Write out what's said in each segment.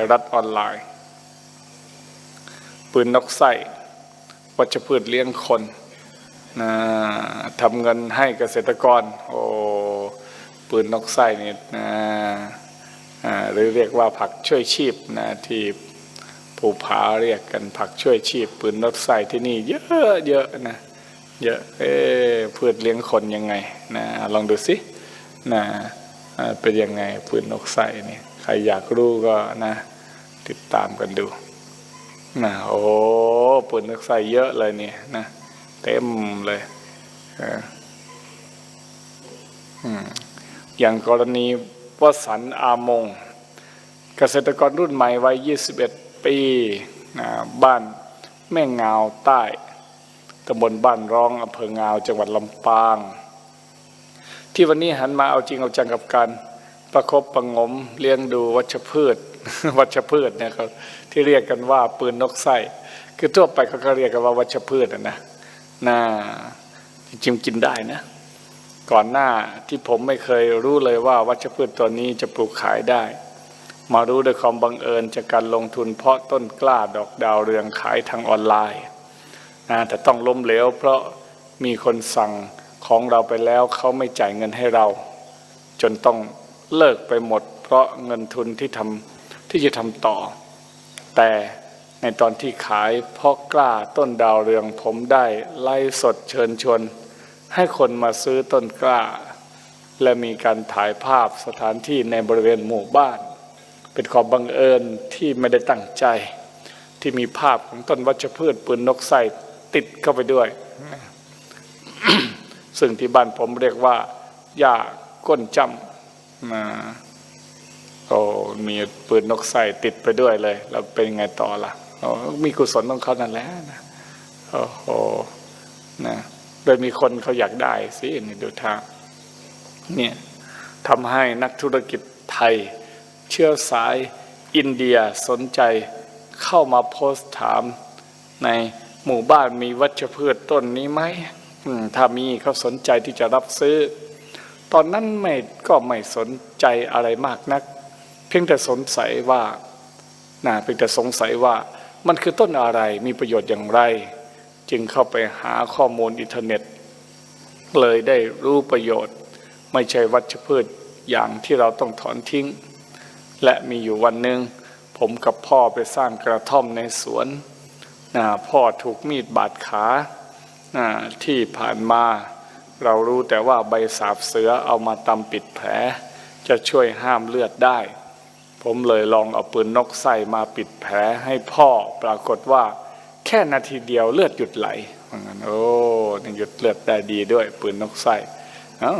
ยรัฐออนไลน์ ปืนนกไส้วัชพืชเลี้ยงคนนะทำเงินให้เกษตรกร โอ้ปืนนกไส้นี่นะหรือเรียกว่าผักช่วยชีพนะที่ภูผาเรียกกันผักช่วยชีพ ปืนนกไส้ที่นี่เยอะเยอะนะเยอะเอ๊พืชเลี้ยงคนยังไงนะลองดูสินะ เป็นยังไงปืนนกไส้นี่ยใครอยากรู้ก็นะ ติดตามกันดูนะโอ้ปืนนกใส่เยอะเลยเนี่ยนะเต็มเลยอย่างกรณีวสันอามง เกษตรกรรุ่นใหม่วัย 21 ปีนะบ้านแม่งาวใต้ตำบลบ้านร้องอำเภองาวจังหวัดลำปาง ที่วันนี้หันมาเอาจริงเอาจังกับการประคบประงมเลี้ยงดูวัชพืช วัชพืชเนี่ยเขาที่เรียกกันว่าปืนนกไส้คือทั่วไปเขาก็เรียกกันว่าวัชพืชนะนะน่าจริงกินได้นะ ก่อนหน้าที่ผมไม่เคยรู้เลยว่าวัชพืชตัวนี้จะปลูกขายได้ มารู้ด้วยความบังเอิญจากการลงทุนเพาะต้นกล้าดอกดาวเรืองขายทางออนไลน์นะแต่ต้องล้มเหลวเพราะมีคนสั่ง ของเราไปแล้วเขาไม่จ่ายเงินให้เรา จนต้องเลิกไปหมด เพราะเงินทุนที่ทำที่จะทำต่อ แต่ในตอนที่ขายเพาะกล้าต้นดาวเรืองผมได้ไล่สดเชิญชวน ให้คนมาซื้อต้นกล้า และมีการถ่ายภาพสถานที่ในบริเวณหมู่บ้าน เป็นความบังเอิญที่ไม่ได้ตั้งใจ ที่มีภาพของต้นวัชพืชปืนนกไส้ติดเข้าไปด้วย ซึ่งที่บ้านผมเรียกว่าหญ้าก้นจำนะโอ้มีปืนนกไส้ติดไปด้วยเลย แล้วเป็นไงต่อล่ะโอ้มีกุศลของเขานั่นแหละนะโอ้โหนะโดยมีคนเขาอยากได้สินี่ดูทางเนี่ยทำให้นักธุรกิจไทย เชื้อสายอินเดียสนใจเข้ามาโพสต์ถามในหมู่บ้านมีวัชพืชต้นนี้ไหมอืม ถ้ามีเขาสนใจที่จะรับซื้อ ตอนนั้นไม่ก็ไม่สนใจอะไรมากนัก เพียงแต่สงสัยว่านะเพียงแต่สงสัยว่ามันคือต้นอะไรมีประโยชน์อย่างไร จึงเข้าไปหาข้อมูลอินเทอร์เน็ต เลยได้รู้ประโยชน์ ไม่ใช่วัชพืชอย่างที่เราต้องถอนทิ้ง และมีอยู่วันหนึ่งผมกับพ่อไปสร้างกระท่อมในสวนนะพ่อถูกมีดบาดขา ที่ผ่านมาเรารู้แต่ว่าใบสาบเสือเอามาตำปิดแผล จะช่วยห้ามเลือดได้ ผมเลยลองเอาปืนนกไส้มาปิดแผลให้พ่อปรากฏว่า แค่นาทีเดียวเลือดหยุดไหลว่างั้นโอ้นี่หยุดเลือดได้ดีด้วย ปืนนกไส้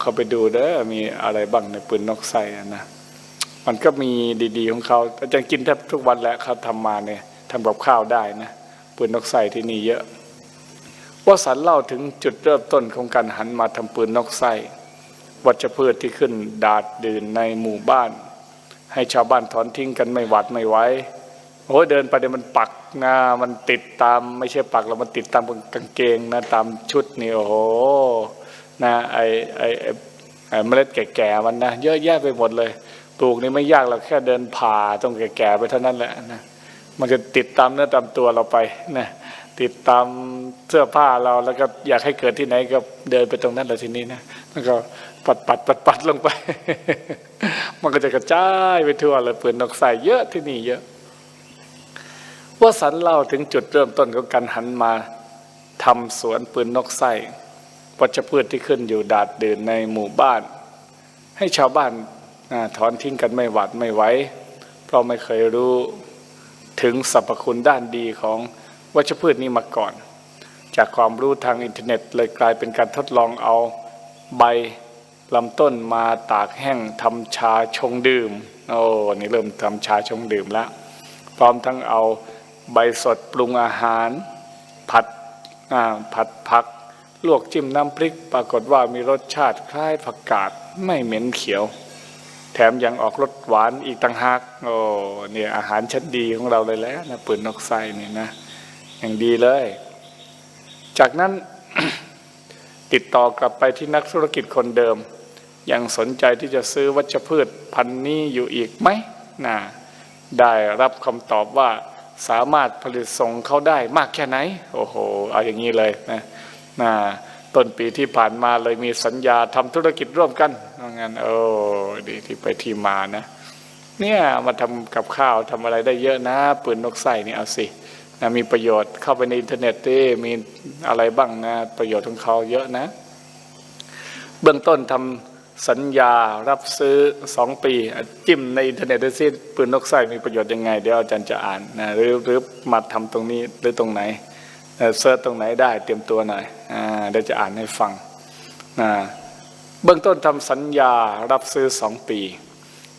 เขาไปดูเด้อมีอะไรบ้างในปืนนกไส้อะนะมันก็มีดีๆของเขาอาจารย์กินแทบทุกวันแหล้วเขาทำมาเนี่ยทำกับข้าวได้นะปืนนกไส้ที่นี่เยอะ ว่าสันเล่าถึงจุดเริ่มต้นของการหันมาทำปืนนกไส้ วัชพืชที่ขึ้นดาดดื่นในหมู่บ้าน ให้ชาวบ้านถอนทิ้งกันไม่หวัดไม่ไหวโอ้ยเดินไปเดี๋ยวมันปักนะมันติดตามไม่ใช่ปักแล้วมันติดตามกางเกงนะตามชุดนี่โอ้โหนะไอไอไอ้ไอเมล็ดแก่ๆมันนะเยอะแยะไปหมดเลยปลูกนี่ไม่ยากเราแค่เดินผ่าตรงแก่ๆไปเท่านั้นแหละนะมันจะติดตามเนื้อตามตัวเราไปนะ ติดตามเสื้อผ้าเราแล้วก็อยากให้เกิดที่ไหนก็เดินไปตรงนั้นเลยทีนี้นะแล้วก็ปัดปัดปัดปัดลงไป มันก็จะกระจายไปทั่วเลยปืนนกใส่เยอะที่นี่เยอะว่าสันเล่าถึงจุดเริ่มต้นของการหันมาทำสวนปืนนกไส้วัชพืชที่ขึ้นอยู่ดาดเดื่นในหมู่บ้าน ให้ชาวบ้านอถอนทิ้งกันไม่หวาดไม่ไหวเพราะไม่เคยรู้ถึงสรรพคุณด้านดีของ วัชพืชนี้มาก่อน จากความรู้ทางอินเทอร์เน็ตเลยกลายเป็นการทดลองเอาใบลำต้นมาตากแห้งทำชาชงดื่ม โอ้นี่เริ่มทำชาชงดื่มแล้ว พร้อมทั้งเอาใบสดปรุงอาหาร ผัดผัดผัก ลวกจิ้มน้ำพริก ปรากฏว่ามีรสชาติคล้ายผักกาดไม่เหม็นเขียว แถมยังออกรสหวานอีกต่างหาก โอ้เนี่ยอาหารชั้นดีของเราเลยแล้วนะปืนนกไส้นี่นะ อย่างดีเลย จากนั้นติดต่อกลับไปที่นักธุรกิจคนเดิม ยังสนใจที่จะซื้อวัชพืชพันธุ์นี้อยู่อีกไหมนะได้รับคำตอบว่าสามารถผลิตส่งเขาได้มากแค่ไหน โอ้โห เอาอย่างนี้เลยนะนะต้นปีที่ผ่านมาเลยมีสัญญาทำธุรกิจร่วมกันงั้นโอ้ดีที่ไปที่มานะ เนี่ยมาทำกับข้าวทำอะไรได้เยอะนะ ปืนนกไส้นี่เอาสิ นะมีประโยชน์เข้าไปในอินเทอร์เน็ตดิมีอะไรบ้างนะประโยชน์ของเขาเยอะนะ เบื้องต้นทำสัญญารับซื้อสองปี จิ้มในอินเทอร์เน็ตดูสิปืนนกไส้มีประโยชน์ยังไง เดี๋ยวอาจารย์จะอ่านนะหรือหรือมาทำตรงนี้หรือตรงไหนเออเซิร์ชตรงไหนได้เตรียมตัวหน่อยอ่าเดี๋ยวจะอ่านให้ฟังนะเบื้องต้นทำสัญญารับซื้อสองปี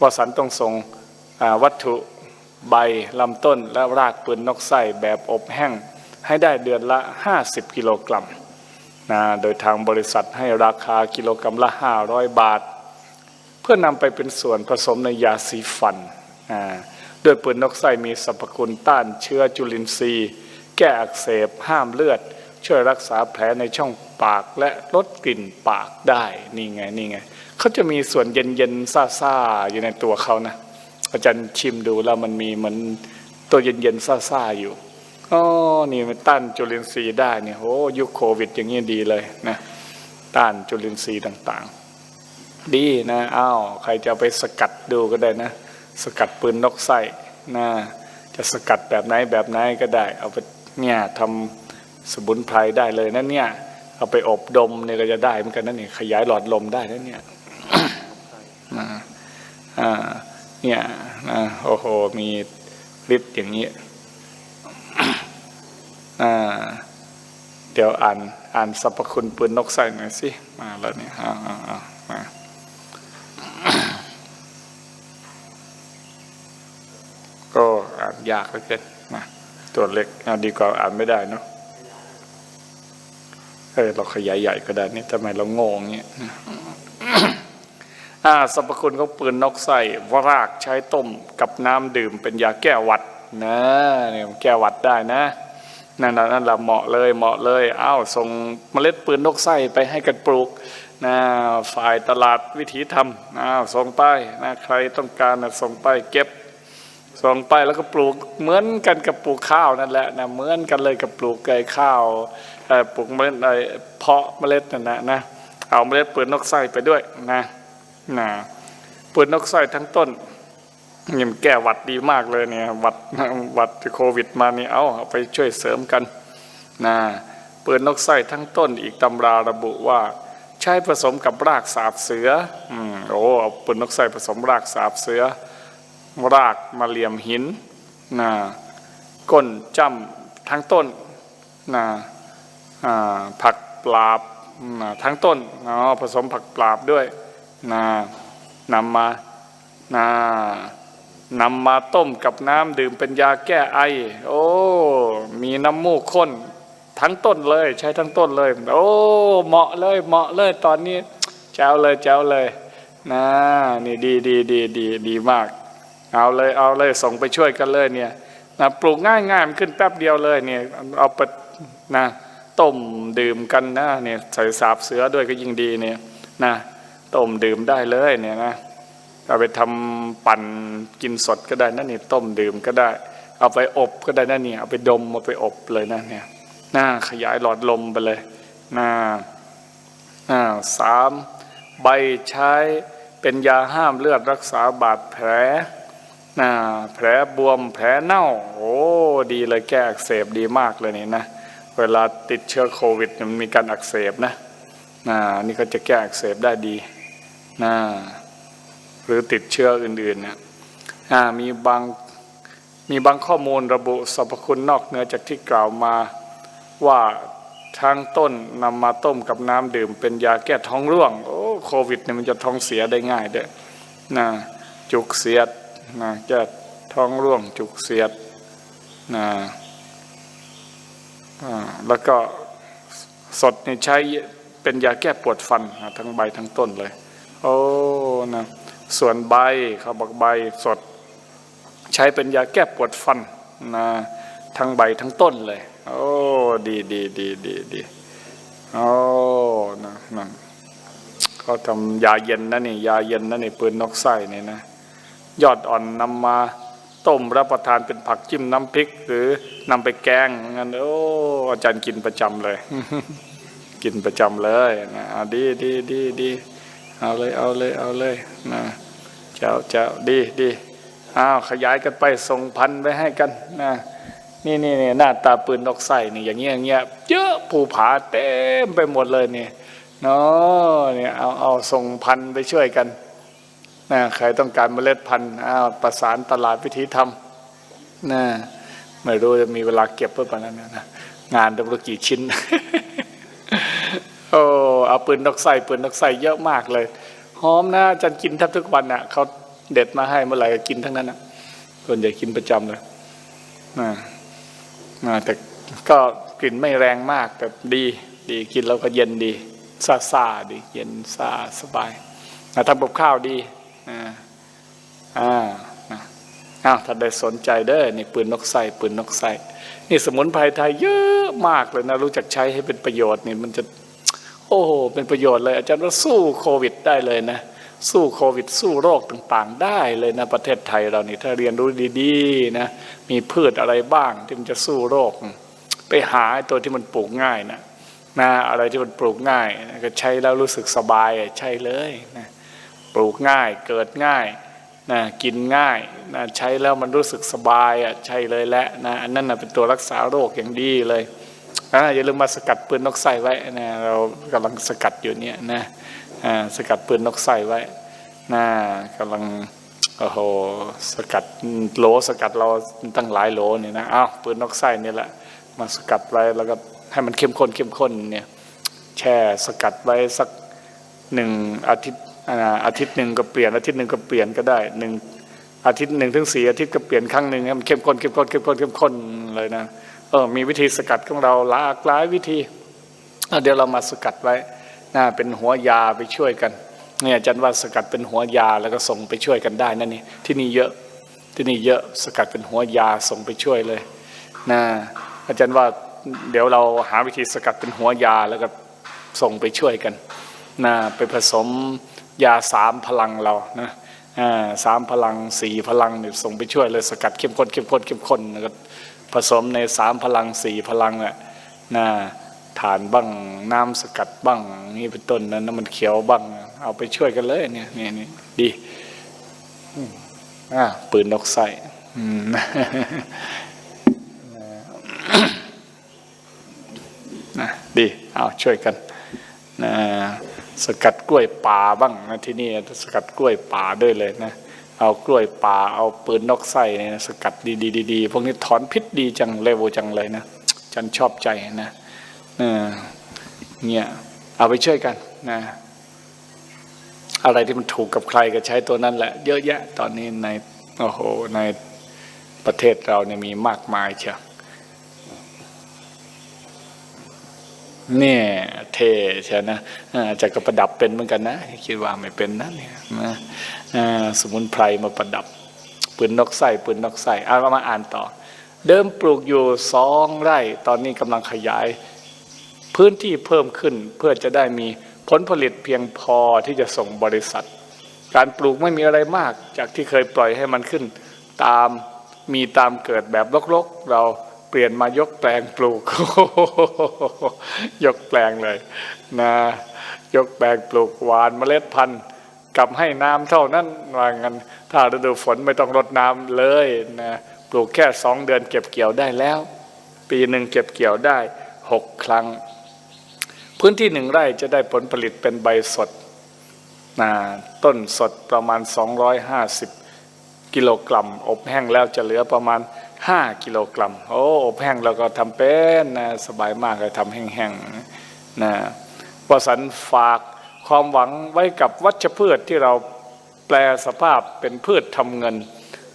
วสันต์ต้องส่งวัตถุ ใบลำต้นและรากปืนนกไส้แบบอบแห้ง ให้ได้เดือนละ 50 กิโลกรัมนะโดยทางบริษัทให้ราคากิโลกรัมละ 500 บาท เพื่อนำไปเป็นส่วนผสมในยาสีฟันอ่าโดยปืนนกไส้มีสรรพคุณต้านเชื้อจุลินทรีย์ แก้อักเสบ ห้ามเลือด ช่วยรักษาแผลในช่องปากและลดกลิ่นปากได้ นี่ไง นี่ไง เขาจะมีส่วนเย็นๆซ่าๆ อยู่ในตัวเขานะ อาจารย์ชิมดูแล้วมันมีเหมือนตัวเย็นๆซ่าๆอยู่อ๋อนี่มันต้านจุลินทรีย์ได้เนี่ยโอ้ยุคโควิด อย่างนี้ดีเลยนะต้านจุลินทรีย์ต่างๆ ดีนะอ้าวใครจะไปสกัดดูก็ได้นะ สกัดปืนนกไส้นะจะสกัดแบบไหนแบบไหนก็ได้ เอาไปเนี่ยทำสมุนไพรได้เลยนะเนี่ย เอาไปอบดมเนี่ยก็จะได้เหมือนกันนะเนี่ยขยายหลอดลมได้นะเนี่ยอ่าอ่า เนี่ยนะโอ้โหมีฤทธิ์อย่างนี้อ่าเดี๋ยวอ่านอ่านสรรพคุณปืนนกไส้หน่อยสิมาแล้วเนี่ยอ่าอ่าอ่ามาก็อ่านยากเหลือเกินมาตัวเล็กเอาดีกว่าอ่านไม่ได้เนาะเออเราขยายใหญ่ก็ได้นี่ทำไมเราโง่อย่างเงี้ย อ่าสรรพคุณของปืนนกไส้วรากใช้ต้มกับน้ำดื่มเป็นยาแก้หวัดนะเนี่ยแก้หวัดได้นะนั่นน่ะนั่นแหละเหมาะเลยเหมาะเลยอ้าวส่งเมล็ดปืนนกไส้ไปให้กันปลูกนะฝ่ายตลาดวิถีธรรมอ้าวส่งไปนะใครต้องการนะส่งไปเก็บส่งไปแล้วก็ปลูกเหมือนกันกับปลูกข้าวนั่นแหละนะเหมือนกันเลยกับปลูกไก่ข้าวปลูกเมล็ดไอ้เพาะเมล็ดนั่นนะนะเอาเมล็ดปืนนกไส้ไปด้วยนะ นะปืนนกไส้ทั้งต้นนี่มันแก้หวัดดีมากเลยเนี่ยหวัดหวัดโควิดมานี่เอาเอาไปช่วยเสริมกันนะปืนนกไส้ทั้งต้นอีกตำราระบุว่า ใช้ผสมกับรากสาบเสืออืมโอ้เอาปืนนกไส้ผสมรากสาบเสือ รากมาเหลี่ยมหินนะก้นจ้ำทั้งต้นนะอ่าผักปราบนะทั้งต้นอ๋อผสมผักปราบด้วย นะนำมานะนำมาต้มกับน้ำดื่มเป็นยาแก้ไอ โอ้ มีน้ำมูกข้นทั้งต้นเลย ใช้ทั้งต้นเลย โอ้เหมาะเลยเหมาะเลยตอนนี้แจวเลยแจวเลยนะนี่ดีดีดีดีดีมาก เอาเลยเอาเลยส่งไปช่วยกันเลยเนี่ยนะปลูกง่ายง่ายมันขึ้นแป๊บเดียวเลยเนี่ยเอาไปนะต้มดื่มกันนะเนี่ยใส่สาบเสือด้วยก็ยิ่งดีเนี่ยนะ ต้มดื่มได้เลยเนี่ยนะเอาไปทำปั่นกินสดก็ได้นะนี่ต้มดื่มก็ได้ เอาไปอบก็ได้นะเนี่ยเอาไปดมเอาไปอบเลยนะเนี่ยหน่าขยายหลอดลมไปเลยหน่าอ่าสามใบใช้เป็นยาห้ามเลือดรักษาบาดแผลหนะแผลบวมแผลเน่า โอ้ดีเลยแก้อักเสบดีมากเลยนี่นะเวลาติดเชื้อโควิดมันมีการอักเสบนะนะนี่ก็จะแก้อักเสบได้ดี นะหรือติดเชื้ออื่นๆเนี่ยมีบางมีบางข้อมูลระบุสรรพคุณนอกเหนือจากที่กล่าวมาว่าทั้งต้นนำมาต้มกับน้ำดื่ม เป็นยาแก้ท้องร่วงโอ้โควิดเนี่ยมันจะท้องเสียได้ง่ายเด้อนะจุกเสียดนะแก้ท้องร่วงจุกเสียดนะแล้วก็สดนี่ใช้เป็นยาแก้ปวดฟันทั้งใบทั้งต้นเลย โอ้นะส่วนใบเขาบอกใบสด ใช้เป็นยาแก้ปวดฟันนะทั้งใบทั้งต้นเลย โอ้ดีดีดีดีดีโอ้นะนั่นเขาทำยาเย็นนะนี่ยาเย็นนะนี่ปืนนกไส้นี่นะยอดอ่อนนำมาต้มรับประทานเป็นผักจิ้มน้ำพริก หรือนำไปแกงงั้นโอ้อาจารย์กินประจำเลย กินประจำเลยนะดีดีดีดี เอาเลยเอาเลยเอาเลยนะเจ้าเจ้าดีดีอ้าวขยายกันไปส่งพันไปให้กันนะนี่นี่นี่หน้าตาปืนนกใส่นี่อย่างเงี้ยอย่างเงี้ยเยอะภูผาเต็มไปหมดเลยเนี่ยเนาะเนี่ยเอาเอาส่งพันไปช่วยกันนะใครต้องการเมล็ดพันธุ์อ้าวประสานตลาดวิธีทำนะไม่รู้จะมีเวลาเก็บเพื่อปานนั้นนะงานต้งกี่ชิ้น อ้เอาปืนนกใส่ปืนนกใส่เยอะมากเลย หอมนะอาจันกินแทบทุกวันน่ะเขาเด็ดมาให้เมื่อไหร่ก็กินทั้งนั้นนะส่วนใหญ่กินประจำเลยนะนะแต่ก็กลิ่นไม่แรงมากแต่ดีดีกินแล้วก็เย็นดีซาซาดีเย็นซาสบายนะทำกับข้าวดีอ่าอ่านะอ้าวถ้าได้สนใจเด้อนี่ปืนนกใส่ปืนนกใส่นี่สมุนไพรไทยเยอะมากเลยนะรู้จักใช้ให้เป็นประโยชน์นี่มันจะ โอ้โหเป็นประโยชน์เลย อาจารย์ว่าสู้โควิดได้เลยนะ สู้โควิด สู้โรคต่างๆ ได้เลยนะประเทศไทยเรานี่ถ้าเรียนรู้ดีๆนะมีพืชอะไรบ้างที่มันจะสู้โรค ไปหาตัวที่มันปลูกง่ายนะนะอะไรที่มันปลูกง่ายนะก็ใช้แล้วรู้สึกสบายใช่เลยนะปลูกง่ายเกิดง่ายนะกินง่ายนะใช้แล้วมันรู้สึกสบายอะใช่เลยแหละนะอันนั้นนะเป็นตัวรักษาโรคอย่างดีเลย อ่าอย่าลืมมาสกัดปืนนกไส้ไว้นะเรากำลังสกัดอยู่เนี่ยนะอ่าสกัดปืนนกไส้ไว้นะกำลังโอ้โหสกัดโหลสกัดเราตั้งหลายโหลเนี่ยนะอ้าวปืนนกไส้นี่แหละมาสกัดไว้แล้วก็ให้มันเข้มข้นเข้มข้นเนี่ยแช่สกัดไว้สักหนึ่งอาทิตย์อาทิตย์หนึ่งก็เปลี่ยนอาทิตย์หนึ่งก็เปลี่ยนก็ได้หนึ่งอาทิตย์หนึ่งถึงสี่อาทิตย์ก็เปลี่ยนครั้งหนึ่งให้มันเข้มข้นเข้มข้นเข้มข้นเข้มข้นเลยนะ ออมีวิธีสกัดของเราหลากหลายวิธีเเดี๋ยวเรามาสกัดไว้น่าเป็นหัวยาไปช่วยกันเนี่ยอาจารย์ว่าสกัดเป็นหัวยาแล้วก็ส่งไปช่วยกันได้นั่นนี่ที่นี่เยอะที่นี่เยอะสกัดเป็นหัวยาส่งไปช่วยเลยนะอาจารย์ว่าเดี๋ยวเราหาวิธีสกัดเป็นหัวยาแล้วก็ส่งไปช่วยกันนะไปผสมยาสามพลังเรานะอ่าสามพลังสี่พลังเนี่ยส่งไปช่วยเลยสกัดเข้มข้นเข้มข้นเข้มข้นแล้วก็ ผสมในสามพลังสี่พลังน่ะนะฐานบ้างน้ำสกัดบ้างนี่เป็นต้นนั้นน้ำมันเขียวบ้าง เอาไปช่วยกันเลยเนี่ยนี่นี่ดีอ่าปืนนกใส่อืมนะดีเอาช่วยกันนะสกัดกล้วยป่าบ้างนะที่นี่สกัดกล้วยป่าด้วยเลยนะ เอากล้วยป่าเอาปืนนกไส้เนี่ยสกัดดีๆๆพวกนี้ถอนพิษดีจังเลวจังเลยนะจันชอบใจนะเนี่ยเอาไปช่วยกันนะอะไรที่มันถูกกับใครก็ใช้ตัวนั้นแหละ เยอะแยะ ตอนนี้ในโอ้โหในประเทศเราเนี่ยมีมากมายเชียว เนี่ยเท่ใช่นะอ่าจะก็ประดับเป็นเหมือนกันนะ คิดว่าไม่เป็นนะเนี่ยนะสมุนไพรมาประดับปืนนกไส้ปืนนกไส้เอามาอ่านต่อ เดิมปลูกอยู่สองไร่ ตอนนี้กำลังขยาย พื้นที่เพิ่มขึ้นเพื่อจะได้มีผลผลิตเพียงพอที่จะส่งบริษัท การปลูกไม่มีอะไรมาก จากที่เคยปล่อยให้มันขึ้น ตามมีตามเกิดแบบรกๆเรา เปลี่ยนมายกแปลงปลูก ยกแปลงเลยนะยกแปลงปลูกหวานเมล็ดพันธุ์กับให้น้ำเท่านั้นว่างั้นถ้าฤดูฝนไม่ต้องรดน้ำเลยนะปลูกแค่สองเดือนเก็บเกี่ยวได้แล้ว ปีหนึ่งเก็บเกี่ยวได้หกครั้ง พื้นที่หนึ่งไร่จะได้ผลผลิตเป็นใบสดนะต้นสดประมาณ 250 กิโลกรัม อบแห้งแล้วจะเหลือประมาณ 5กิโลกรัม โอ้อบแห้งเราก็ทำเป็นนะสบายมากเลยทำแห้งๆนะวสันฝากความหวังไว้กับวัชพืชที่เราแปลสภาพเป็นพืชทำเงิน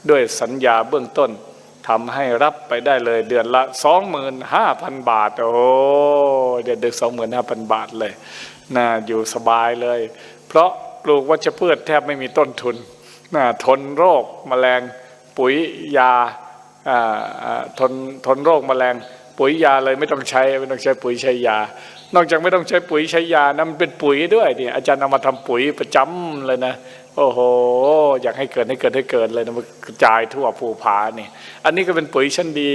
ด้วยสัญญาเบื้องต้นทำให้รับไปได้เลยเดือนละ 25,000 บาท โอ้เดือนเดือน25,000บาทเลยนะอยู่สบายเลย เพราะปลูกวัชพืชแทบไม่มีต้นทุนนะทนโรคแมลงปุ๋ยยา ทนทนโรคแมลงปุ๋ยยาเลยไม่ต้องใช้ไม่ต้องใช้ปุ๋ยใช้ยา นอกจากไม่ต้องใช้ปุ๋ยใช้ยานะมันเป็นปุ๋ยด้วยเนี่ยอาจารย์เอามาทำปุ๋ยประจำเลยนะโอ้โหอยากให้เกิดให้เกิดให้เกิดเลยนะมันกระจายทั่วภูผาเนี่ยอันนี้ก็เป็นปุ๋ยชั้นดี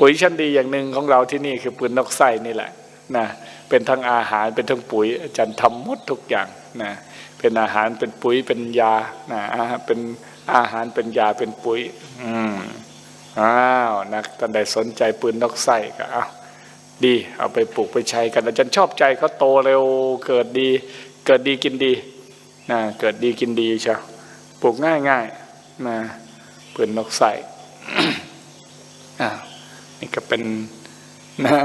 ปุ๋ยชั้นดีอย่างหนึ่งของเราที่นี่คือปืนนกไส้นี่แหละนะเป็นทั้งอาหารเป็นทั้งปุ๋ย อาจารย์ทำหมดทุกอย่างนะเป็นอาหารเป็นปุ๋ยเป็นยานะเป็นอาหารเป็นยาเป็นปุ๋ย อืม อ้าวนักท่านใดสนใจปืนนกไส้ก็เอาดีเอาไปปลูกไปใช้กันอาจารย์ชอบใจเขาโตเร็วเกิดดี เกิดดีกินดีนะเกิดดีกินดีเชียวปลูกง่ายง่ายนะปืนนกไส้อ่านี่ก็เป็นหน้า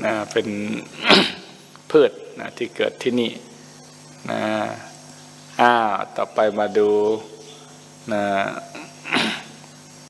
หน้าเป็นพืชนะที่เกิดที่นี่นะอ้าวต่อไปมาดูนะ